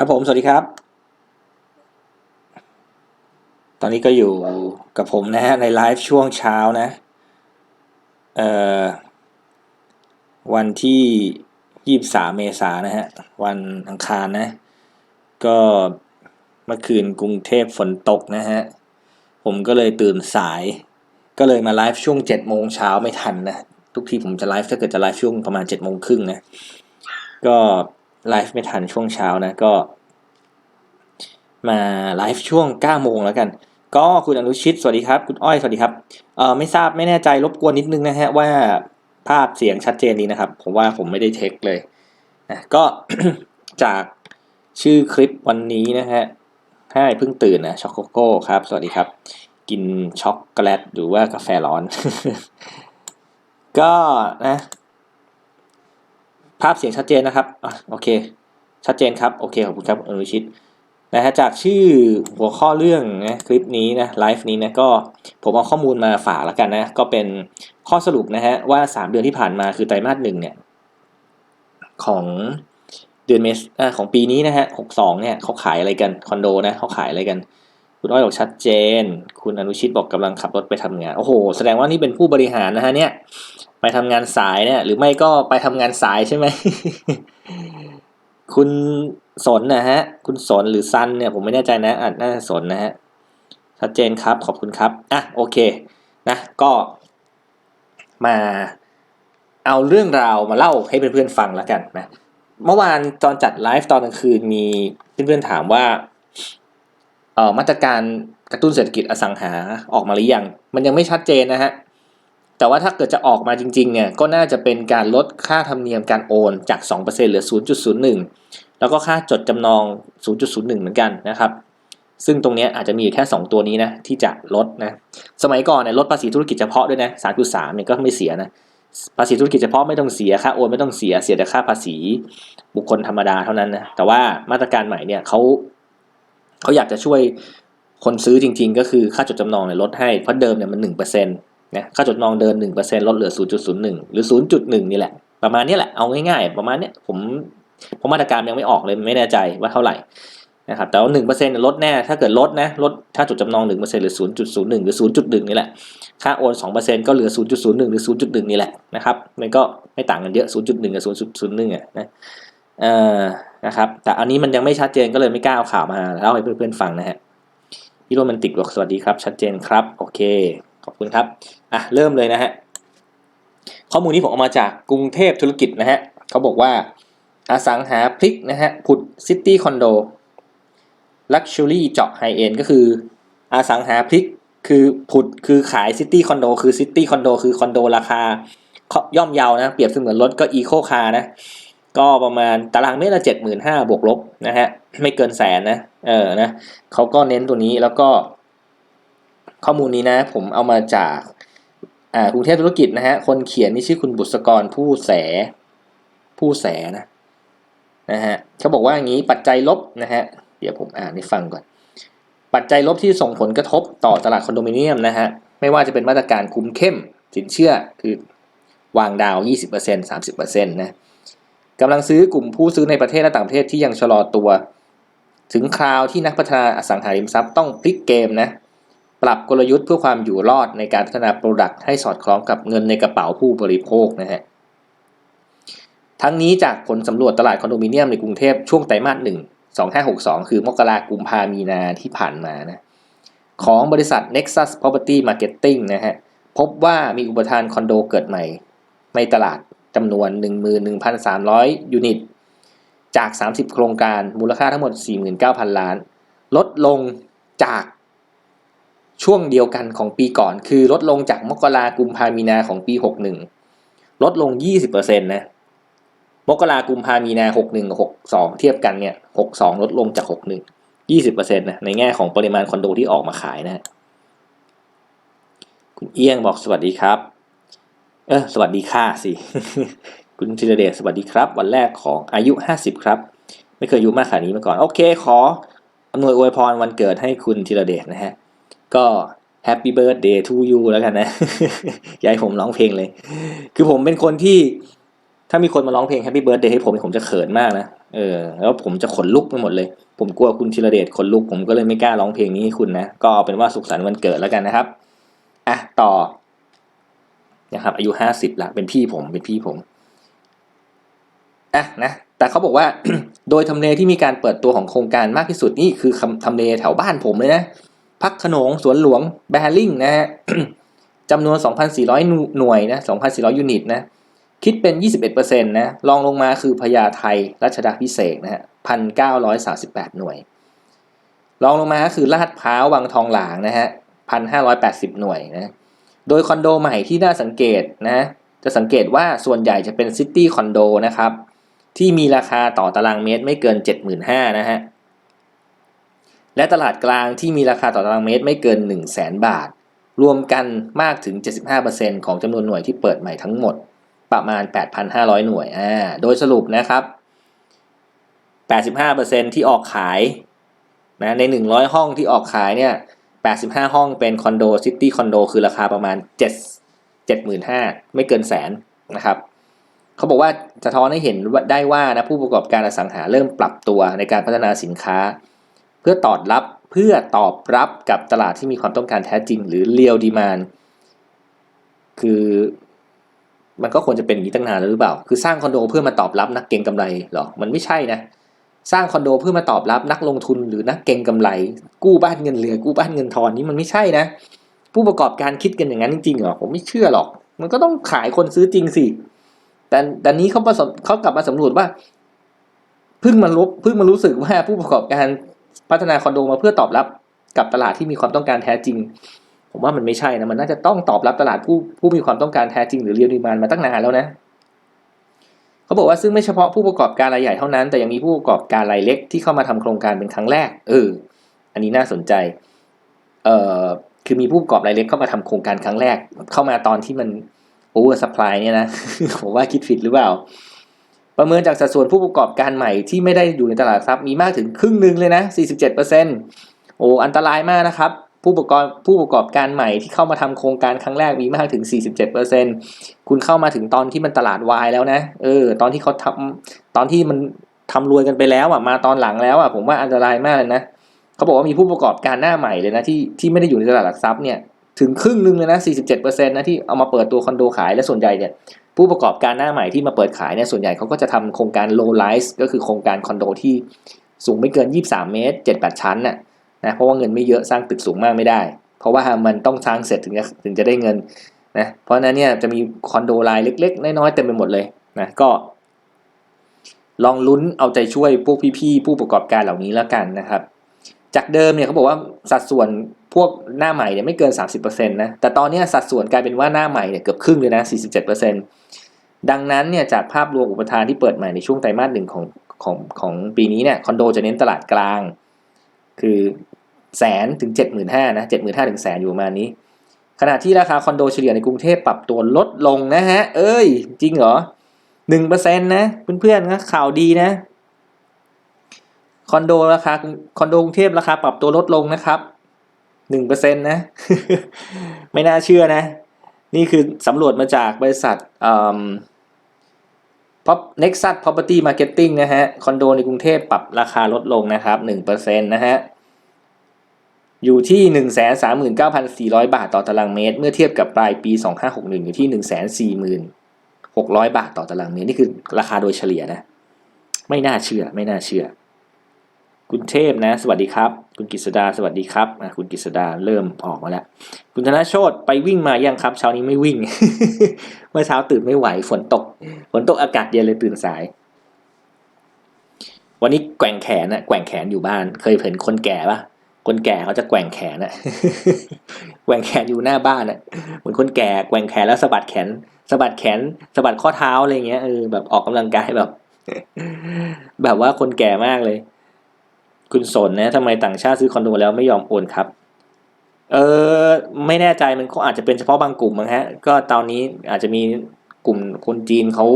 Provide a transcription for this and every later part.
ครับผม สวัสดีครับ ตอนนี้ก็อยู่กับผมนะฮะในไลฟ์ช่วงเช้านะเอ่อวันที่ยี่สามเมษายนนะฮะ วันอังคารนะ ก็เมื่อคืนกรุงเทพฝนตกนะฮะ ผมก็เลยตื่นสาย ก็เลยมาไลฟ์ช่วงเจ็ดโมงเช้าไม่ทันนะ ทุกทีผมจะไลฟ์ถ้าเกิดจะไลฟ์ช่วงประมาณเจ็ดโมงครึ่งนะ ก็ไลฟ์ไม่ทันช่วงเช้านะ ก็ มาไลฟ์ช่วง9โมงแล้วกัน ก็คุณอนุชิตสวัสดีครับคุณอ้อยสวัสดีครับเอ่อไม่ทราบไม่แน่ใจรบกวนนิดนึงนะฮะว่าภาพเสียงชัดเจนดีนะครับ ผมว่าผมไม่ได้เทคเลยนะก็จากชื่อคลิปวันนี้นะฮะให้เพิ่งตื่นนะช็อกโกโก้ครับ สวัสดีครับ กินช็อกโกแลตหรือว่ากาแฟร้อน ก็นะ ภาพเสียงชัดเจนนะครับอโอเค ชัดเจนครับ โอเคขอบคุณครับอนุชิต นะฮะจากชื่อหัวข้อเรื่องนะคลิปนี้นะไลฟ์นี้นะก็ผมเอาข้อมูลมาฝากแล้วกันนะ ก็เป็นข้อสรุปนะฮะว่า 3 เดือนที่ผ่านมาคือไตรมาสหนึ่งเนี่ยของเดือนเมษอ่าของปีนี้นะฮะ62เนี่ยเขาขายอะไรกันคอนโดนะเขาขายอะไรกัน คุณอ้อยบอกชัดเจน คุณอนุชิตบอกกำลังขับรถไปทำงาน โอ้โห แสดงว่านี่เป็นผู้บริหารนะฮะเนี่ยไปทำงานสายเนี่ยหรือไม่ก็ไปทำงานสายใช่ไหม คุณ สนนะฮะ คุณสนหรือซันเนี่ยผมไม่แน่ใจนะอ่านน่าจะสนนะฮะ ชัดเจนครับ ขอบคุณครับ อะ โอเค นะ ก็มาเอาเรื่องราวมาเล่าให้เพื่อนๆฟังแล้วกันนะ เมื่อวานตอนจัดไลฟ์ตอนกลางคืนมีเพื่อนๆถามว่า เอ่อ มาตรการกระตุ้นเศรษฐกิจอสังหาออกมาหรือยัง มันยังไม่ชัดเจนนะฮะ แต่ว่าถ้าเกิดจะออกมาจริงๆเนี่ย ก็น่าจะเป็นการลดค่าธรรมเนียมการโอนจาก 2%เหลือ 0.01 แล้วก็ค่าจดจำนอง 0.01 เหมือนกันนะครับ ซึ่งตรงนี้อาจจะมีอยู่แค่ 2 ตัวนี้นะที่จะลดนะ สมัยก่อนเนี่ยลดภาษีธุรกิจเฉพาะด้วยนะ 3.3 เนี่ยก็ไม่เสียนะ ภาษีธุรกิจเฉพาะไม่ต้องเสียค่าโอนไม่ต้องเสีย เสียแต่ค่าภาษีบุคคลธรรมดาเท่านั้นนะ แต่ว่ามาตรการใหม่เนี่ยเขาเขาอยากจะช่วยคนซื้อจริง ๆ ก็คือค่าจดจำนองเนี่ยลดให้ เพราะเดิมเนี่ยมัน1%นะ ค่าจดจำนองเดิน1%ลดเหลือ 0.01 หรือ 0.1 นี่แหละ ประมาณนี้แหละ เอาง่ายๆ ประมาณนี้ผม ผมมาตรการยังไม่ออกเลยไม่แน่ใจว่าเท่าไหร่นะครับแต่ว่า1%เซ็นี่ยลดแน่ถ้าเกิดลดนะลดค่าจดจำนอง1%หรือ0.01หนึ่งหรือ0.1นี่แหละค่าโอน2%ก็เหลือ0.01หนึ่งหรือ0.1นี่แหละนะครับมันก็ไม่ต่างกันเยอะ0.1กับ0.01อะนะเอ่อนะครับแต่อันนี้มันยังไม่ชัดเจนก็เลยไม่กล้าเอาข่าวมาเล่าให้เพื่อนๆฟังนะฮะพี่โรแมนติกบอกสวัสดีครับ ชัดเจนครับโอเคขอบคุณครับอะเริ่มเลยนะฮะข้อมูลนี้ผมเอามาจากกรุงเทพธุรกิจนะฮะเขาบอกว่า อสังหาพลิกนะฮะผุดซิตี้คอนโดลักชัวรี่เจาะไฮเอ็นก็คือ อสังหาพลิกคือผุดคือขายซิตี้คอนโดคือซิตี้คอนโดคือคอนโดราคา ย่อมเยาวนะ เปรียบเสมือนรถก็อีโคคาร์นะ ก็ประมาณตารางเมตรละเจ็ดหมื่นห้าบวกลบนะฮะ ไม่เกินแสนนะ เออนะเขาก็เน้นตัวนี้แล้วก็ ข้อมูลนี้นะ ผมเอามาจาก อ่ากรุงเทพธุรกิจนะฮะ คนเขียนนี่ชื่อคุณบุษกรผู้แส ผู้แสนะ นะฮะเขาบอกว่าอย่างนี้ปัจจัยลบนะฮะเดี๋ยวผมอ่านให้ฟังก่อน ปัจจัยลบที่ส่งผลกระทบต่อตลาดคอนโดมิเนียมนะฮะไม่ว่าจะเป็นมาตรการคุมเข้มสินเชื่อคือวางดาว 20% 30%นะกำลังซื้อกลุ่มผู้ซื้อในประเทศและต่างประเทศที่ยังชะลอตัว ถึงคราวที่นักพัฒนาอสังหาริมทรัพย์ต้องพลิกเกมนะปรับกลยุทธ์เพื่อความอยู่รอดในการพัฒนาโปรดักต์ให้สอดคล้องกับเงินในกระเป๋าผู้บริโภคนะฮะ ทั้งนี้จากผลสำรวจตลาดคอนโดมิเนียมในกรุงเทพช่วงไตรมาสหนึ่ง2562คือมกราคมกุมภามีนาที่ผ่านมานะของบริษัท Nexus Property Marketing นะฮะพบว่ามีอุปทานคอนโดเกิดใหม่ ในตลาดจำนวน 11,300 ยูนิต จาก 30 โครงการมูลค่าทั้งหมด 49,000 ล้าน ลดลงจากช่วงเดียวกันของปีก่อน คือลดลงจากมกรากุมภามีนาของปี 61 ลดลง 20%นะ มกรากุมภามีนา61 62เทียบกันเนี่ย62ลดลงจาก61 20%นต์นะในแง่ของปริมาณคอนโดที่ออกมาขายนะคุณเอี้ยงบอกสวัสดีครับ เออสวัสดีค่ะสิ คุณธีรเดชสวัสดีครับ วันแรกของอายุ50ครับ ไม่เคยอายุมากขนาดนี้มาก่อน โอเคขออำนวยอวยพรวันเกิดให้คุณธีรเดชนะฮะ ก็ Happy Birthday to you แล้วกันนะ อยาให้ผมร้องเพลงเลย คือผมเป็นคนที่ ถ้ามีคนมาร้องเพลง Happy Birthday ให้ผมผมจะเขินมากนะ เออ แล้วผมจะขนลุกไปหมดเลย ผมกลัวคุณธีรเดชขนลุก ผมก็เลยไม่กล้าร้องเพลงนี้ให้คุณนะ ก็เอาเป็นว่าสุขสันต์วันเกิดแล้วกันนะครับ อะ ต่อ นะครับ อายุห้าสิบละ เป็นพี่ผม เป็นพี่ผม อะ นะ แต่เขาบอกว่า โดยทำเลที่มีการเปิดตัวของโครงการมากที่สุดนี่คือคทำเลแถวบ้านผมเลยนะ พักขนง สวนหลวง แบริ่งนะฮะจำนวน 2,400 หน่วยนะ 2,400 ยูนิตนะ คิดเป็น 21%นะรองลงมาคือพญาไทรัชดาพิเศษนะฮะ1,938หน่วย รองลงมาคือลาดพร้าววังทองหลางนะฮะ1,580หน่วยนะโดยคอนโดใหม่ที่น่าสังเกตนะจะสังเกตว่าส่วนใหญ่จะเป็นซิตี้คอนโดนะครับ ที่มีราคาต่อตารางเมตรไม่เกิน 75,000นะฮะและตลาดกลางที่มีราคาต่อตารางเมตรไม่เกิน 1 0 0 0 0แบาท รวมกันมากถึง 75%ของจำนวนหน่วยที่เปิดใหม่ทั้งหมด ประมาณ 8,500 หน่วยอ่าโดยสรุปนะครับ 85%ที่ออกขายนะใน 100 ห้องที่ออกขายเนี่ย 85 ห้องเป็นคอนโดซิตี้คอนโดคือราคาประมาณ 7 75,000 ไม่เกินแสนนะครับเขาบอกว่าจะท้อนให้เห็นได้ว่านะผู้ประกอบการอสังหาเริ่มปรับตัวในการพัฒนาสินค้า เพื่อตอบรับเพื่อตอบรับกับตลาดที่มีความต้องการแท้จริง หรือเรียลดีมานคือ มันก็ควรจะเป็นอย่างนี้ตั้งนานแล้วหรือเปล่า คือสร้างคอนโดเพื่อมาตอบรับนักเก็งกำไรหรอ มันไม่ใช่นะ สร้างคอนโดเพื่อมาตอบรับนักลงทุนหรือนักเก็งกำไร กู้บ้านเงินเหลือ กู้บ้านเงินทอนนี่มันไม่ใช่นะ ผู้ประกอบการคิดกันอย่างนั้นจริงๆหรอ ผมไม่เชื่อหรอก มันก็ต้องขายคนซื้อจริงสิ แต่แต่นี้เขาประสบเขากลับมาสำรวจว่าเพิ่งมารู้เพิ่งมารู้สึกว่าผู้ประกอบการพัฒนาคอนโดมาเพื่อตอบรับกับตลาดที่มีความต้องการแท้จริง ผมว่ามันไม่ใช่นะมันน่าจะต้องตอบรับตลาดผู้ผู้มีความต้องการแท้จริงหรือเรียลดีมานมาตั้งนานแล้วนะเขาบอกว่าซึ่งไม่เฉพาะผู้ประกอบการรายใหญ่เท่านั้น แต่ยังมีผู้ประกอบการรายเล็กที่เข้ามาทำโครงการเป็นครั้งแรก เออ อันนี้น่าสนใจ เอ่อคือมีผู้ประกอบรายเล็กเข้ามาทำโครงการครั้งแรก เข้ามาตอนที่มันโอเวอร์สปายเนี่ยนะผมว่าคิดผิดหรือเปล่า ประเมินจากสัดส่วนผู้ประกอบการใหม่ที่ไม่ได้อยู่ในตลาดทรัพย์มีมากถึงครึ่งหนึ่งเลยนะ47%โอ้อันตรายมากนะครับ ผู้ประกอบผู้ประกอบการใหม่ที่เข้ามาทำโครงการครั้งแรกมีมากถึง 47%คุณเข้ามาถึงตอนที่มันตลาดวายแล้วนะ เออ ตอนที่เขาทำตอนที่มันทำรวยกันไปแล้วอะมาตอนหลังแล้วอะผมว่าอันตรายมากเลยนะเขาบอกว่ามีผู้ประกอบการหน้าใหม่เลยนะที่ที่ไม่ได้อยู่ในตลาดหลักทรัพย์เนี่ยถึงครึ่งหนึ่งเลยนะ 47%นะที่เอามาเปิดตัวคอนโดขายและส่วนใหญ่เนี่ยผู้ประกอบการหน้าใหม่ที่มาเปิดขายเนี่ยส่วนใหญ่เขาก็จะทำโครงการ low rise ก็คือโครงการคอนโดที่สูงไม่เกิน 23 เมตร 7-8 ชั้นน่ะ นะเพราะว่าเงินไม่เยอะสร้างตึกสูงมากไม่ได้ เพราะว่ามันต้องสร้างเสร็จถึงจะถึงจะได้เงินนะเพราะนั้นเนี่ยจะมีคอนโดรายเล็ก ๆ น้อยๆเต็มไปหมดเลยนะก็ ลองลุ้นเอาใจช่วยพวกพี่ๆผู้ประกอบการเหล่านี้แล้วกันนะครับ จากเดิมเนี่ยเขาบอกว่าสัดส่วนพวกหน้าใหม่เนี่ยไม่เกิน 30%นะแต่ตอนนี้สัดส่วนกลายเป็นว่าหน้าใหม่เนี่ยเกือบครึ่งเลยนะ 47%ดังนั้นเนี่ยจากภาพรวมอุปทานที่เปิดใหม่ในช่วงไตรมาสหนึ่งของของของปีนี้เนี่ยคอนโดจะเน้นตลาดกลาง คือ แสนถึง 75,000นะ75,000ถึงแสนอยู่ประมาณนี้ ขณะที่ราคาคอนโดเฉลี่ยในกรุงเทพปรับตัวลดลงนะฮะ เอ้ย จริงเหรอ1%นะเพื่อนๆนะข่าวดีนะ คอนโดราคาคอนโดกรุงเทพราคาปรับตัวลดลงนะครับหนึ่งเปอร์เซ็นต์นะ ไม่น่าเชื่อนะ นี่คือสำรวจมาจากบริษัทอ่า Pop Nexus Property Marketing นะฮะ คอนโดในกรุงเทพปรับราคาลดลงนะครับหนึ่งเปอร์เซ็นต์นะฮะ อยู่ที่หนึ่งแสนสามหมื่นเก้าพันสี่ร้อยบาทต่อตารางเมตร เมื่อเทียบกับปลายปีสองห้าหกหนึ่งอยู่ที่หนึ่งแสนสี่หมื่นหกร้อยบาทต่อตารางเมตร นี่คือราคาโดยเฉลี่ยนะ ไม่น่าเชื่อ ไม่น่าเชื่อ คุณเทพนะ สวัสดีครับ คุณกฤษดา สวัสดีครับอะคุณกฤษดาเริ่มออกมาแล้ว คุณธนาโชตไปวิ่งมายังครับ เช้านี้ไม่วิ่ง เมื่อเช้าตื่นไม่ไหว ฝนตก ฝนตกอากาศเย็นเลยตื่นสายวันนี้แกว่งแขนนะแกว่งแขนอยู่บ้าน เคยเห็นคนแก่ปะ คนแก่เขาจะแกว่งแขนอะแกว่งแขนอยู่หน้าบ้านอะเหมือนคนแก่แกว่งแขนแล้วสะบัดแขนสะบัดแขนสะบัดข้อเท้าอะไรเงี้ยเออแบบออกกำลังกายแบบ แบบว่าคนแก่มากเลย คุณสนนะทำไมต่างชาติซื้อคอนโดแล้วไม่ยอมโอนครับ เออไม่แน่ใจมันก็อาจจะเป็นเฉพาะบางกลุ่มมั้งฮะ ก็ตอนนี้อาจจะมีกลุ่มคนจีนเขา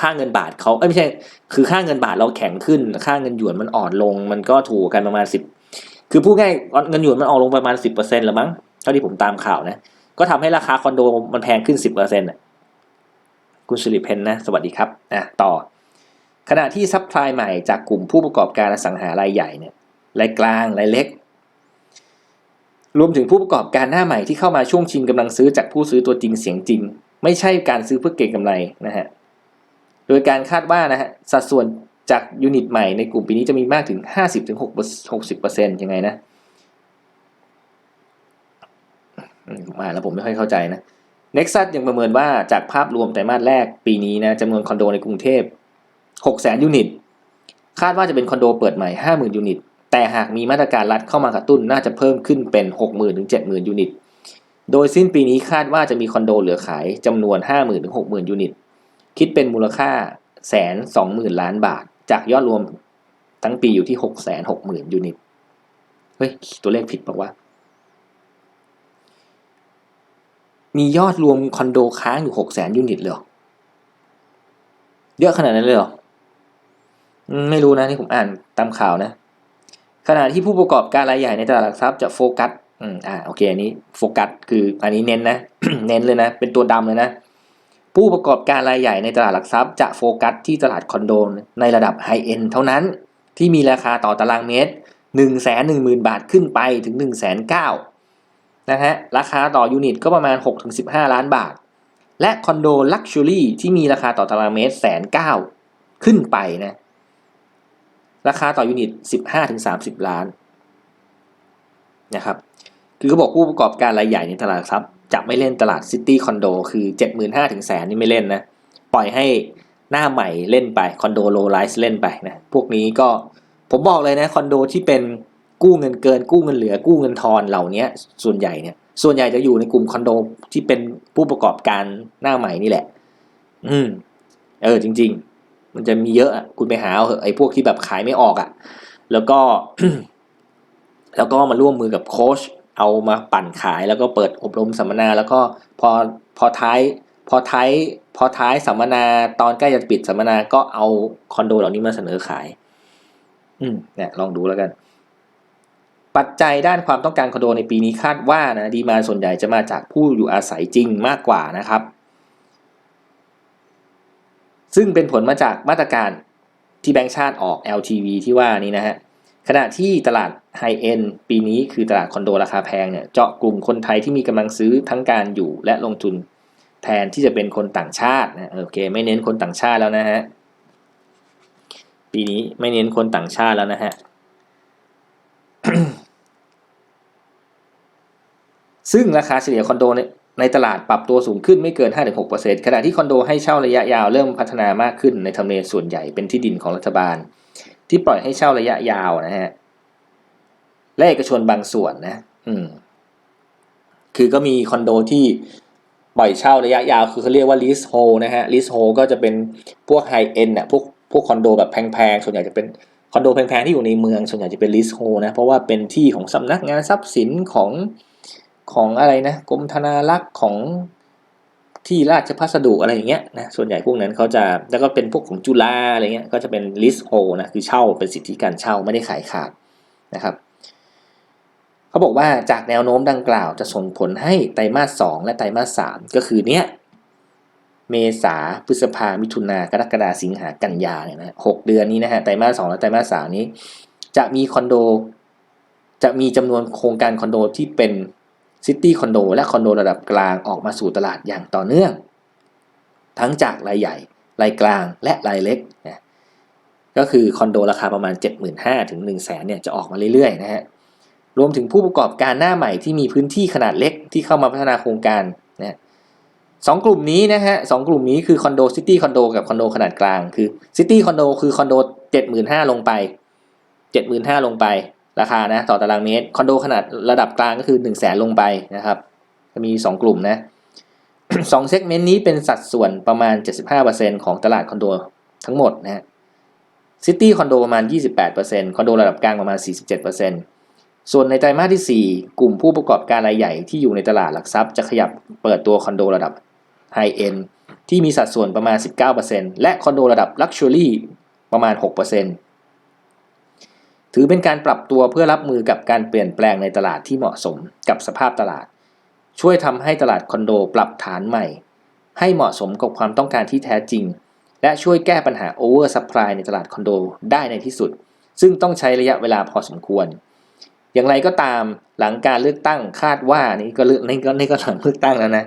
ค่าเงินบาทเขาเอ้ยไม่ใช่ คือค่าเงินบาทเราแข็งขึ้น ค่าเงินหยวนมันอ่อนลง มันก็ถูกกันประมาณสิบ คือพูดง่ายเงินหยวนมันออนลงประมาณสิบเปอร์เซ็นต์ละมั้งเท่าที่ผมตามข่าวนะ ก็ทำให้ราคาคอนโดมันแพงขึ้นสิบเปอร์เซ็นต์คุณสิริเพนนะ สวัสดีครับอะต่อ ขณะที่ซัพพลายใหม่จากกลุ่มผู้ประกอบการอสังหารายใหญ่เนี่ยรายกลางรายเล็ก รวมถึงผู้ประกอบการหน้าใหม่ที่เข้ามาช่วงชิงกำลังซื้อจากผู้ซื้อตัวจริงเสียงจริง ไม่ใช่การซื้อเพื่อเก็งกำไรนะฮะโดยการคาดว่านะฮะสัดส่วน จากยูนิตใหม่ในกลุ่มปีนี้จะมีมากถึง 50-60%ยังไงนะมาแล้วผมไม่ค่อยเข้าใจนะ Nexus ยังประเมินว่าจากภาพรวมไตรมาสแรกปีนี้นะจำนวนคอนโดในกรุงเทพ 600,000 ยูนิต คาดว่าจะเป็นคอนโดเปิดใหม่ 50,000 ยูนิต แต่หากมีมาตรการรัฐเข้ามากระตุ้นน่าจะเพิ่มขึ้นเป็น 60,000 ถึง 70,000 ยูนิต โดยสิ้นปีนี้คาดว่าจะมีคอนโดเหลือขายจำนวน 50,000 ถึง 60,000 ยูนิต คิดเป็นมูลค่าแสนสองหมื่นล้านบาท จากยอดรวมทั้งปีอยู่ที่หกแสนหกหมื่นยูนิต เฮ้ย ตัวเลขผิดบอกว่า มียอดรวมคอนโดค้างอยู่หกแสนยูนิตเลยเหรอเยอะขนาดนั้นเลยหรอ ไม่รู้นะที่ผมอ่านตามข่าวนะ ขณะที่ผู้ประกอบการรายใหญ่ในตลาดหลักทรัพย์จะโฟกัส อืม อ่า โอเค อันนี้โฟกัสคืออันนี้เน้นนะ เน้นเลยนะ เป็นตัวดำเลยนะ ผู้ประกอบการรายใหญ่ในตลาดหลักทรัพย์จะโฟกัสที่ตลาดคอนโดในระดับไฮเอ็นเท่านั้น ที่มีราคาต่อตารางเมตร 1 1 0 0 0 0 บาทขึ้นไปถึง 1 9 0 0 0นะฮะราคาต่อยูนิตก็ประมาณ 6-15 ล้านบาท และคอนโดลักชัวรี่ที่มีราคาต่อตารางเมตรแสนเก้าขึ้นไปนะราคาต่อยูนิต 15-30 ล้านนะครับคือเขาบอกผู้ประกอบการรายใหญ่ในตลาดหลักทรัพย์ จะไม่เล่นตลาดซิตี้คอนโดคือ 75,000ถึงแสนนี่ไม่เล่นนะ ปล่อยให้หน้าใหม่เล่นไปคอนโดโลไลซ์เล่นไปนะ พวกนี้ก็ผมบอกเลยนะคอนโดที่เป็นกู้เงินเกิน กู้เงินเหลือ กู้เงินทอนเหล่านี้ส่วนใหญ่เนี่ยส่วนใหญ่จะอยู่ในกลุ่มคอนโดที่เป็นผู้ประกอบการหน้าใหม่นี่แหละ อืม เออจริง ๆ มันจะมีเยอะคุณไปหาเอาเถอะไอ้พวกที่แบบขายไม่ออกอะ แล้วก็ แล้วก็มาร่วมมือกับโค้ช เอามาปั่นขายแล้วก็เปิดอบรมสัมมนา แล้วก็พอพอท้ายพอท้ายพอท้ายสัมมนาตอนใกล้จะปิดสัมมนาก็เอาคอนโดเหล่านี้มาเสนอขาย อืมเนี่ยลองดูแล้วกัน ปัจจัยด้านความต้องการคอนโดในปีนี้คาดว่านะดีมาส่วนใหญ่จะมาจากผู้อยู่อาศัยจริงมากกว่านะครับ ซึ่งเป็นผลมาจากมาตรการที่แบงก์ชาติออก LTV ที่ว่านี้นะฮะ ขณะที่ตลาดไฮเอ็นปีนี้คือตลาดคอนโดราคาแพงเนี่ยเจาะกลุ่มคนไทยที่มีกำลังซื้อทั้งการอยู่และลงทุนแทนที่จะเป็นคนต่างชาตินะโอเคไม่เน้นคนต่างชาติแล้วนะฮะปีนี้ไม่เน้นคนต่างชาติแล้วนะฮะซึ่งราคาเฉลี่ยคอนโดในในตลาดปรับตัวสูงขึ้นไม่เกิน 5-6%ขณะที่คอนโดให้เช่าระยะยาวเริ่มพัฒนามากขึ้นในทำเลส่วนใหญ่เป็นที่ดินของรัฐบาล ที่ปล่อยให้เช่าระยะยาวนะฮะ และเอกชนบางส่วนนะ อืม คือก็มีคอนโดที่ปล่อยเช่าระยะยาว คือเขาเรียกว่า lease hold นะฮะ lease hold ก็จะเป็นพวก high end น่ะพวกพวกคอนโดแบบแพงๆ ส่วนใหญ่จะเป็นคอนโดแพงๆ ที่อยู่ในเมือง ส่วนใหญ่จะเป็น lease hold นะ เพราะว่าเป็นที่ของสำนักงานทรัพย์สินของของอะไรนะกรมธนารักษ์ของ ที่ราชพัสดุอะไรอย่างเงี้ยนะส่วนใหญ่พวกนั้นเขาจะแล้วก็เป็นพวกของจุฬาอะไรเงี้ยก็จะเป็น lease hold นะคือเช่าเป็นสิทธิการเช่าไม่ได้ขายขาดนะครับเขาบอกว่าจากแนวโน้มดังกล่าวจะส่งผลให้ไตรมาส 2 และไตรมาส 3 ก็คือเนี้ยเมษาพฤษภามิถุนากรกฎาสิงหากันยาเนี่ยนะหกเดือนนี้นะฮะไตรมาสสองและไตรมาสสามนี้ จะมีคอนโด จะมีจำนวนโครงการคอนโดที่เป็น ซิตี้คอนโดและคอนโดระดับกลางออกมาสู่ตลาดอย่างต่อเนื่อง ทั้งจากรายใหญ่ รายกลางและรายเล็กนะก็คือคอนโดราคาประมาณ 75,000ถึง1 0 0 0 0แสนเนี่ยจะออกมาเรื่อยๆนะฮะรวมถึงผู้ประกอบการหน้าใหม่ที่มีพื้นที่ขนาดเล็กที่เข้ามาพัฒนาโครงการนะสองกลุ่มนี้นะฮะสองกลุ่มนี้คือคอนโดซิตี้คอนโดกับคอนโดขนาดกลางคือซิตี้คอนโดคือคอนโด 75,000 ลงไป 75,000 ลงไป ราคานะต่อตารางเมตรคอนโดขนาดระดับกลางก็คือ1 0 0 0 0แสนลงไปนะครับจะมี 2 กลุ่มนะสองเซกเมนต์นี้เป็นสัดส่วนประมาณ 75%ของตลาดคอนโดทั้งหมดนะฮะซิตี้คอนโดประมาณ 28%คอนโดระดับกลางประมาณ 47%ส่วนในไตรมาสที่ 4 กลุ่มผู้ประกอบการรายใหญ่ที่อยู่ในตลาดหลักทรัพย์จะขยับเปิดตัวคอนโดระดับไฮเอ็นที่มีสัดส่วนประมาณ 19%และคอนโดระดับลักชัวรี่ประมาณ 6% ถือเป็นการปรับตัวเพื่อรับมือกับการเปลี่ยนแปลงในตลาดที่เหมาะสมกับสภาพตลาด ช่วยทำให้ตลาดคอนโดปรับฐานใหม่ ให้เหมาะสมกับความต้องการที่แท้จริง และช่วยแก้ปัญหา over supply ในตลาดคอนโดได้ในที่สุด ซึ่งต้องใช้ระยะเวลาพอสมควร อย่างไรก็ตามหลังการเลือกตั้งคาดว่านี่ก็เลือกนี่ก็นี่ก็หลังเลือกตั้งแล้วนะ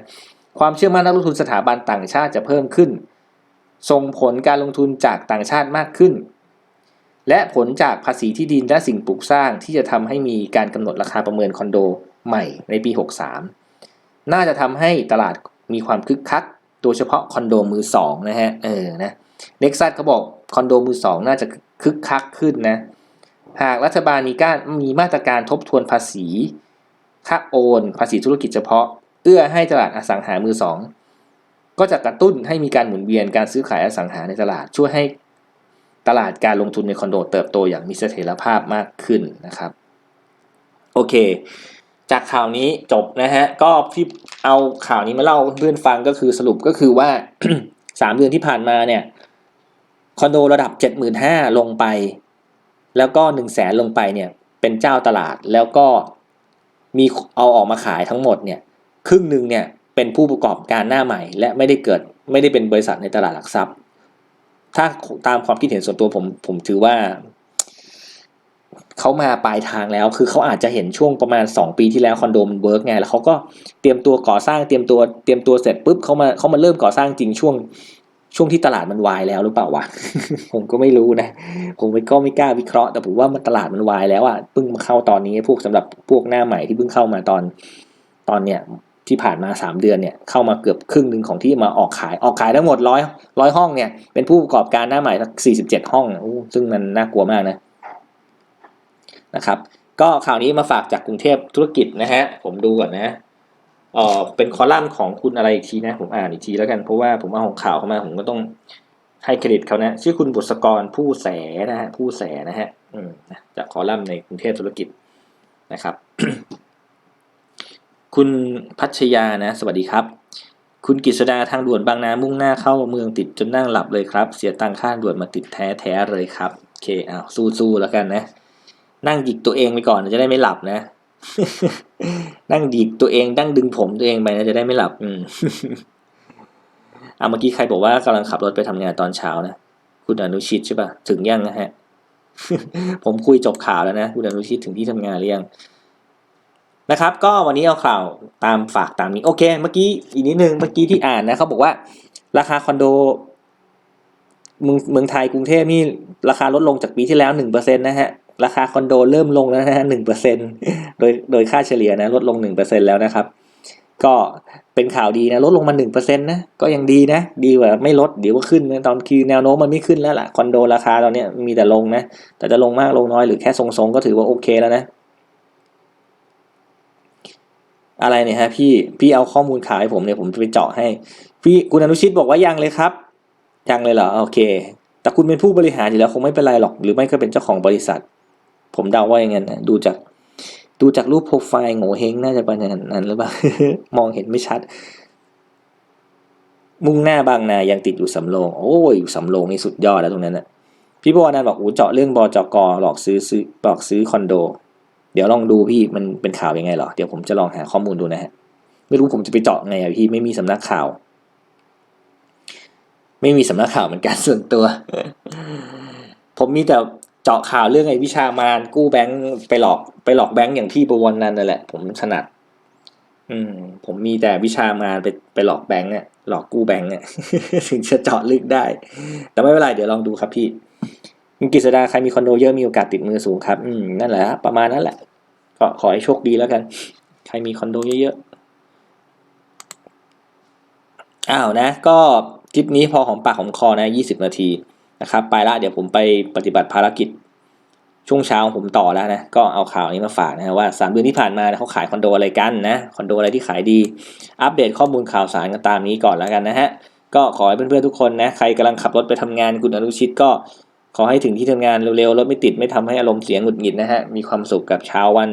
ความเชื่อมั่นนักลงทุนสถาบันต่างชาติจะเพิ่มขึ้นส่งผลการลงทุนจากต่างชาติมากขึ้น และผลจากภาษีที่ดินและสิ่งปลูกสร้างที่จะทำให้มีการกำหนดราคาประเมินคอนโดใหม่ในปี 63 น่าจะทำให้ตลาดมีความคึกคัก โดยเฉพาะคอนโดมือสองนะฮะ เออ นะเน็กซัสเขาบอกคอนโดมือสองน่าจะคึกคักขึ้นนะ หากรัฐบาลมีการมีมาตรการทบทวนภาษีค่าโอน ภาษีธุรกิจเฉพาะ เอื้อให้ตลาดอสังหามือสองก็จะกระตุ้นให้มีการหมุนเวียนการซื้อขายอสังหาในตลาดช่วยให้ ตลาดการลงทุนในคอนโดเติบโตอย่างมีเสถียรภาพมากขึ้นนะครับ โอเค จากข่าวนี้จบนะฮะก็ที่เอาข่าวนี้มาเล่าเพื่อนฟังก็คือสรุปก็คือว่าสามเดือนที่ผ่านมาเนี่ยคอนโดระดับเจ็ดหมื่นห้าลงไป แล้วก็หนึ่งแสนลงไปเนี่ยเป็นเจ้าตลาดแล้วก็มีเอาออกมาขายทั้งหมดเนี่ยครึ่งหนึ่งเนี่ยเป็นผู้ประกอบการหน้าใหม่ และไม่ได้เกิดไม่ได้เป็นบริษัทในตลาดหลักทรัพย์ ถ้าตามความคิดเห็นส่วนตัวผมผมถือว่าเขามาปลายทางแล้ว คือเขาอาจจะเห็นช่วงประมาณ 2 ปีที่แล้วคอนโดมันเวิร์กไงแล้วเขาก็เตรียมตัวก่อสร้างเตรียมตัวเตรียมตัวเสร็จปุ๊บเขามาเขามาเริ่มก่อสร้างจริงช่วงช่วงที่ตลาดมันวายแล้วหรือเปล่าวะ ผมก็ไม่รู้นะ ผมก็ไม่กล้าวิเคราะห์ แต่ผมว่ามันตลาดมันวายแล้วอะเพิ่งมาเข้าตอนนี้พวกสำหรับพวกหน้าใหม่ที่เพิ่งเข้ามาตอนตอนเนี้ย ที่ผ่านมาสามเดือนเนี่ยเข้ามาเกือบครึ่งหนึ่งของที่มาออกขายออกขายทั้งหมดร้อยร้อยห้องเนี่ยเป็นผู้ประกอบการหน้าใหม่สักสี่สิบเจ็ดห้องซึ่งมันน่ากลัวมากนะนะครับ ก็ข่าวนี้มาฝากจากกรุงเทพธุรกิจนะฮะผมดูก่อนนะเออเป็นคอลัมน์ของคุณอะไรอีกทีนะ ผมอ่านอีกทีแล้วกันเพราะว่าผมเอาของข่าวเข้ามาผมก็ต้องให้เครดิตเขานะ ชื่อคุณบุษกรผู้แสนะฮะผู้แสนะฮะอืมนะจากคอลัมน์ในกรุงเทพธุรกิจนะครับ คุณพัชยานะ สวัสดีครับ คุณกฤษดาทางด่วนบางนามุ่งหน้าเข้าเมืองติดจนนั่งหลับเลยครับ เสียตังค่าด่วนมาติดแท้แท้เลยครับโอเคอ้าวสู้ๆแล้วกันนะ นั่งหยิกตัวเองไปก่อนจะได้ไม่หลับนะ นั่งหยิกตัวเองนั่งดึงผมตัวเองไปนะจะได้ไม่หลับ อืมอะเมื่อกี้ใครบอกว่ากำลังขับรถไปทำงานตอนเช้านะคุณอนุชิตใช่ปะถึงยังนะฮะ ผมคุยจบข่าวแล้วนะ คุณอนุชิตถึงที่ทำงานหรือยัง นะครับ ก็วันนี้เอาข่าวตามฝากตามนี้ โอเค เมื่อกี้อีกนิดนึงเมื่อกี้ที่อ่านนะเขาบอกว่าราคาคอนโดเมืองเมืองไทยกรุงเทพนี่ราคาลดลงจากปีที่แล้วหนึ่งเปอร์เซ็นต์นะฮะราคาคอนโดเริ่มลงแล้วนะฮะหนึ่งเปอร์เซ็นโดยโดยค่าเฉลี่ยนะลดลงหนึ่งเปอร์เซ็นแล้วนะครับ ก็เป็นข่าวดีนะลดลงมาหนึ่งเปอร์เซ็นตนะก็ยังดีนะ ดีกว่าไม่ลดเดี๋ยวก็ขึ้นนะตอนคือแนวโน้มมันไม่ขึ้นแล้วล่ะคอนโดราคาตอนนี้มีแต่ลงนะแต่จะลงมากลงน้อยหรือแค่ทรงๆก็ถือว่าโอเคแล้วนะ อะไรเนี่ยฮะพี่พี่เอาข้อมูลข่าวให้ผมเนี่ยผมจะไปเจาะให้ พี่คุณอนุชิตบอกว่ายังเลยครับยังเลยเหรอโอเค แต่คุณเป็นผู้บริหารอยู่แล้วคงไม่เป็นไรหรอก หรือไม่ก็เป็นเจ้าของบริษัท ผมเดาว่าอย่างนั้นนะดูจากดูจากรูปโปรไฟล์โง่เฮงน่าจะเป็นอย่างนั้นหรือเปล่ามองเห็นไม่ชัด มุ่งหน้าบางนายังติดอยู่สำโรงโอ้ยอยู่สำโรงนี่สุดยอดแล้วตรงนั้นนะพี่บวนันบอกอู้เจาะเรื่องบอจกหลอกซื้อซื้อหลอกซื้อคอนโด เดี๋ยวลองดูพี่มันเป็นข่าวยังไงเหรอ เดี๋ยวผมจะลองหาข้อมูลดูนะฮะ ไม่รู้ผมจะไปเจาะไงอะพี่ไม่มีสำนักข่าว ไม่มีสำนักข่าวเหมือนกันส่วนตัว ผมมีแต่เจาะข่าวเรื่องไอ้วิชามารกู้แบงค์ไปหลอกไปหลอกแบงค์อย่างพี่ประวันนั่นนั่นแหละผมถนัด อืม ผมมีแต่วิชามารไปไปหลอกแบงค์เนี่ยหลอกกู้แบงค์เนี่ยถึงจะเจาะลึกได้ แต่ไม่เป็นไรเดี๋ยวลองดูครับพี่ กฤษดาใครมีคอนโดเยอะมีโอกาสติดมือสูงครับ อืมนั่นแหละประมาณนั้นแหละ ก็ขอให้โชคดีแล้วกัน ใครมีคอนโดเยอะๆอ้าวนะ ก็คลิปนี้พอหอมปากหอมคอนะยี่สิบนาทีนะครับ ไปละเดี๋ยวผมไปปฏิบัติภารกิจช่วงเช้าผมต่อแล้วนะก็เอาข่าวนี้มาฝากนะว่าสามเดือนที่ผ่านมาเขาขายคอนโดอะไรกันนะคอนโดอะไรที่ขายดี อัปเดตข้อมูลข่าวสารกันตามนี้ก่อนแล้วกันนะฮะก็ขอให้เพื่อนๆทุกคนนะใครกำลังขับรถไปทำงานคุณอนุชิตก็ ขอให้ถึงที่ทำงานเร็วๆ รถไม่ติดไม่ทำให้อารมณ์เสียหงุดหงิดนะฮะ มีความสุขกับเช้าวัน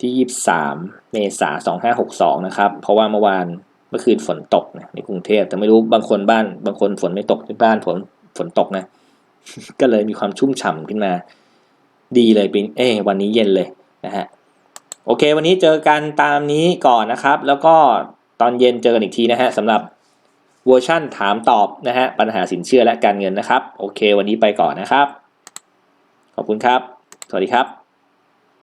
ที่ 23 เมษายน 2562 นะครับ เพราะว่าเมื่อวานเมื่อคืนฝนตกนะในกรุงเทพ แต่ไม่รู้บางคนบ้าน บางคนฝนไม่ตกที่บ้านฝนฝนตกนะ ก็เลยมีความชุ่มฉ่ำขึ้นมา ดีเลยเป็นเอ้วันนี้เย็นเลยนะฮะ โอเค วันนี้เจอกันตามนี้ก่อนนะครับ แล้วก็ตอนเย็นเจอกันอีกทีนะฮะสำหรับ เวอร์ชั่นถามตอบนะฮะปัญหาสินเชื่อและการเงินนะครับ โอเค วันนี้ไปก่อนนะครับ ขอบคุณครับ สวัสดีครับ